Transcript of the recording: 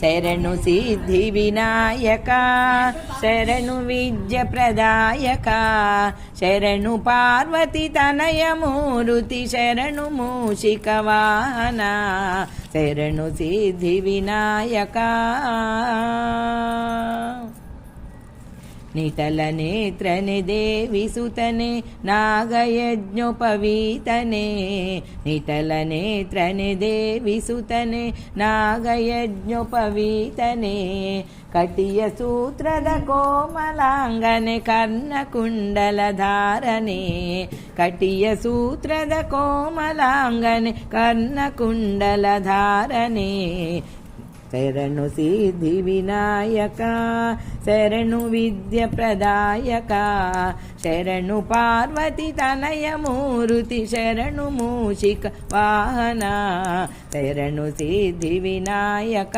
శరణు సిద్ధి వినాయక శరణు విద్య ప్రదాయక శరణు పార్వతి తనయమూరుతి శరణు మూషిక వాహన శరణు సిద్ధి వినాయక. ನಿತಲನೇತ್ರನೆ ದೇವಿಸುತನೆ ನಾಗಯಜ್ಞೋಪವೀತನೆ ನಿತಲನೇತ್ರನೆ ದೇವಿಸುತನೆ ನಾಗಯಜ್ಞೋಪವೀತನೆ ಕಟಿಯ ಸೂತ್ರದ ಕೋಮಲಾಂಗನೆ ಕರ್ಣಕುಂಡಲಧಾರನೆ ಕಟಿಯ ಸೂತ್ರದ ಕೋಮಲಾಂಗನೆ ಕರ್ಣಕುಂಡಲಧಾರನೆ శరణు సిద్ధి వినాయక శరణు విద్య ప్రదాయక శరణు పార్వతి తనయమూరుతి శరణు మూషిక వాహన శరణు సిద్ధి వినాయక.